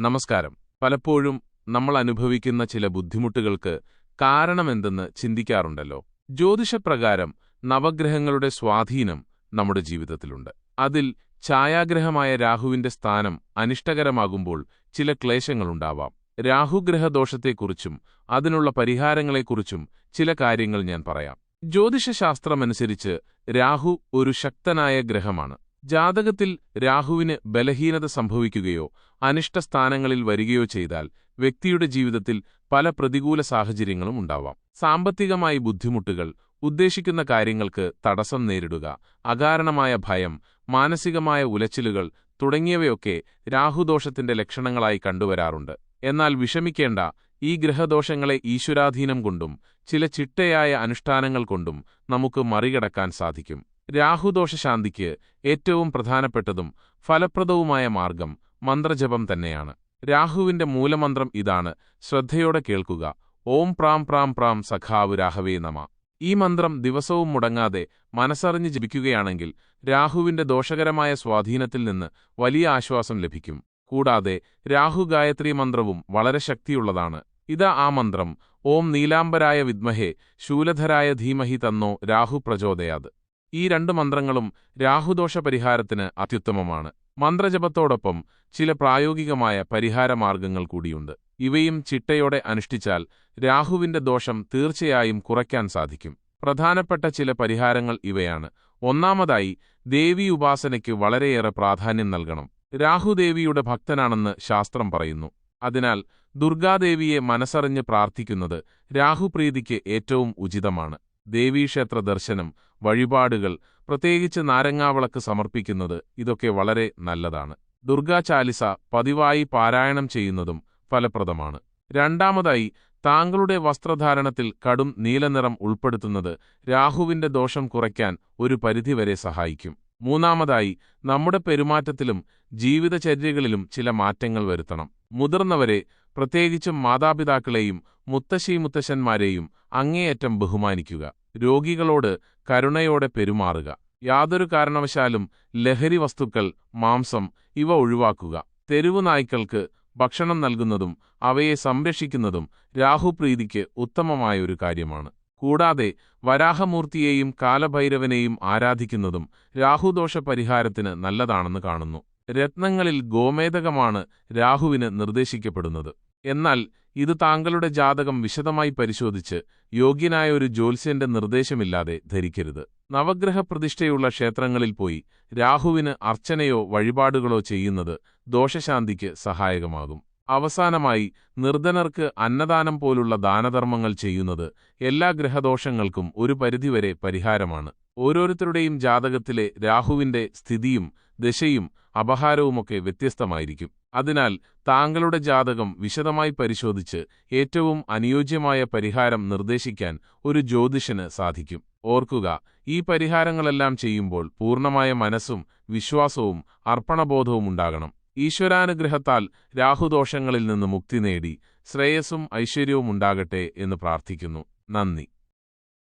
നമസ്കാരം. പലപ്പോഴും നമ്മൾ അനുഭവിക്കുന്ന ചില ബുദ്ധിമുട്ടുകൾക്ക് കാരണമെന്തെന്ന് ചിന്തിക്കാറുണ്ടല്ലോ. ജ്യോതിഷപ്രകാരം നവഗ്രഹങ്ങളുടെ സ്വാധീനം നമ്മുടെ ജീവിതത്തിലുണ്ട്. അതിൽ ഛായാഗ്രഹമായ രാഹുവിന്റെ സ്ഥാനം അനിഷ്ടകരമാകുമ്പോൾ ചില ക്ലേശങ്ങളുണ്ടാവാം. രാഹുഗ്രഹദോഷത്തെക്കുറിച്ചും അതിനുള്ള പരിഹാരങ്ങളെക്കുറിച്ചും ചില കാര്യങ്ങൾ ഞാൻ പറയാം. ജ്യോതിഷശാസ്ത്രമനുസരിച്ച് രാഹു ഒരു ശക്തനായ ഗ്രഹമാണ്. ജാതകത്തിൽ രാഹുവിന് ബലഹീനത സംഭവിക്കുകയോ അനിഷ്ടസ്ഥാനങ്ങളിൽ വരികയോ ചെയ്താൽ വ്യക്തിയുടെ ജീവിതത്തിൽ പല പ്രതികൂല സാഹചര്യങ്ങളും ഉണ്ടാവാം. സാമ്പത്തികമായി ബുദ്ധിമുട്ടുകൾ ഉദ്ദേശിക്കുന്ന കാര്യങ്ങൾക്ക് തടസ്സം നേരിടുക അകാരണമായ ഭയം മാനസികമായ ഉലച്ചിലുകൾ തുടങ്ങിയവയൊക്കെ രാഹുദോഷത്തിന്റെ ലക്ഷണങ്ങളായി കണ്ടുവരാറുണ്ട്. എന്നാൽ വിഷമിക്കേണ്ട ഈ ഗ്രഹദോഷങ്ങളെ ഈശ്വരാധീനം കൊണ്ടും ചില ചിട്ടയായ അനുഷ്ഠാനങ്ങൾ കൊണ്ടും നമുക്ക് മറികടക്കാൻ സാധിക്കും. രാഹുദോഷശാന്തിക്ക് ഏറ്റവും പ്രധാനപ്പെട്ടതും ഫലപ്രദവുമായ മാർഗം മന്ത്രജപം തന്നെയാണ്. രാഹുവിന്റെ മൂലമന്ത്രം ഇതാണ്. ശ്രദ്ധയോടെ കേൾക്കുക. ഓം പ്രാം പ്രാം പ്രാം സഖാവ് രാഹവേ നമ. ഈ മന്ത്രം ദിവസവും മുടങ്ങാതെ മനസ്സറിഞ്ഞ് ജപിക്കുകയാണെങ്കിൽ രാഹുവിന്റെ ദോഷകരമായ സ്വാധീനത്തിൽ നിന്ന് വലിയ ആശ്വാസം ലഭിക്കും. കൂടാതെ രാഹു ഗായത്രി മന്ത്രവും വളരെ ശക്തിയുള്ളതാണ്. ഇതാ ആ മന്ത്രം. ഓം നീലാംബരായ വിദ്മഹേ ശൂലധരായ ധീമഹി തന്നോ രാഹു പ്രചോദയാത്. ഈ രണ്ട് മന്ത്രങ്ങളും രാഹുദോഷ പരിഹാരത്തിന് അത്യുത്തമമാണ്. മന്ത്രജപത്തോടൊപ്പം ചില പ്രായോഗികമായ പരിഹാരമാർഗങ്ങൾ കൂടിയുണ്ട്. ഇവയും ചിട്ടയോടെ അനുഷ്ഠിച്ചാൽ രാഹുവിന്റെ ദോഷം തീർച്ചയായും കുറയ്ക്കാൻ സാധിക്കും. പ്രധാനപ്പെട്ട ചില പരിഹാരങ്ങൾ ഇവയാണ്. ഒന്നാമതായി ദേവി ഉപാസനയ്ക്ക് വളരെയേറെ പ്രാധാന്യം നൽകണം. രാഹുദേവിയുടെ ഭക്തനാണെന്ന് ശാസ്ത്രം പറയുന്നു. അതിനാൽ ദുർഗാദേവിയെ മനസ്സറിഞ്ഞ് പ്രാർത്ഥിക്കുന്നത് രാഹുപ്രീതിക്ക് ഏറ്റവും ഉചിതമാണ്. ദേവീക്ഷേത്ര ദർശനം വഴിപാടുകൾ പ്രത്യേകിച്ച് നാരങ്ങാവിളക്ക് സമർപ്പിക്കുന്നത് ഇതൊക്കെ വളരെ നല്ലതാണ്. ദുർഗാ ചാലിസ പതിവായി പാരായണം ചെയ്യുന്നതും ഫലപ്രദമാണ്. രണ്ടാമതായി താങ്കളുടെ വസ്ത്രധാരണത്തിൽ കടും നീലനിറം ഉൾപ്പെടുത്തുന്നത് രാഹുവിന്റെ ദോഷം കുറയ്ക്കാൻ ഒരു പരിധിവരെ സഹായിക്കും. മൂന്നാമതായി നമ്മുടെ പെരുമാറ്റത്തിലും ജീവിതചര്യകളിലും ചില മാറ്റങ്ങൾ വരുത്തണം. മുതിർന്നവരെ പ്രത്യേകിച്ചും മാതാപിതാക്കളെയും മുത്തശ്ശി മുത്തശ്ശന്മാരെയും അങ്ങേയറ്റം ബഹുമാനിക്കുക. രോഗികളോട് കരുണയോടെ പെരുമാറുക. യാതൊരു കാരണവശാലും ലഹരി വസ്തുക്കൾ മാംസം ഇവ ഒഴിവാക്കുക. തെരുവു നായ്ക്കൾക്ക് ഭക്ഷണം നൽകുന്നതും അവയെ സംരക്ഷിക്കുന്നതും രാഹുപ്രീതിക്ക് ഉത്തമമായ ഒരു കാര്യമാണ്. കൂടാതെ വരാഹമൂർത്തിയെയും കാലഭൈരവനെയും ആരാധിക്കുന്നതും രാഹുദോഷ പരിഹാരത്തിന് നല്ലതാണെന്ന് കാണുന്നു. രത്നങ്ങളിൽ ഗോമേതകമാണ് രാഹുവിന് നിർദ്ദേശിക്കപ്പെടുന്നത്. എന്നാൽ ഇത് താങ്കളുടെ ജാതകം വിശദമായി പരിശോധിച്ച് യോഗ്യനായ ഒരു ജ്യോത്സ്യന്റെ നിർദ്ദേശമില്ലാതെ ധരിക്കരുത്. നവഗ്രഹ പ്രതിഷ്ഠയുള്ള ക്ഷേത്രങ്ങളിൽ പോയി രാഹുവിന് അർച്ചനയോ വഴിപാടുകളോ ചെയ്യുന്നത് ദോഷശാന്തിക്ക് സഹായകമാകും. അവസാനമായി നിർധനർക്ക് അന്നദാനം പോലുള്ള ദാനധർമ്മങ്ങൾ ചെയ്യുന്നത് എല്ലാ ഗ്രഹദോഷങ്ങൾക്കും ഒരു പരിധിവരെ പരിഹാരമാണ്. ഓരോരുത്തരുടെയും ജാതകത്തിലെ രാഹുവിന്റെ സ്ഥിതിയും ദശയും അപഹാരവുമൊക്കെ വ്യത്യസ്തമായിരിക്കും. അതിനാൽ താങ്കളുടെ ജാതകം വിശദമായി പരിശോധിച്ച് ഏറ്റവും അനുയോജ്യമായ പരിഹാരം നിർദ്ദേശിക്കാൻ ഒരു ജ്യോതിഷന് സാധിക്കും. ഓർക്കുക ഈ പരിഹാരങ്ങളെല്ലാം ചെയ്യുമ്പോൾ പൂർണമായ മനസ്സും വിശ്വാസവും അർപ്പണബോധവും ഉണ്ടാകണം. ഈശ്വരാനുഗ്രഹത്താൽ രാഹുദോഷങ്ങളിൽ നിന്ന് മുക്തി നേടി ശ്രേയസ്സും ഐശ്വര്യവും ഉണ്ടാകട്ടെ എന്ന് പ്രാർത്ഥിക്കുന്നു. നന്ദി.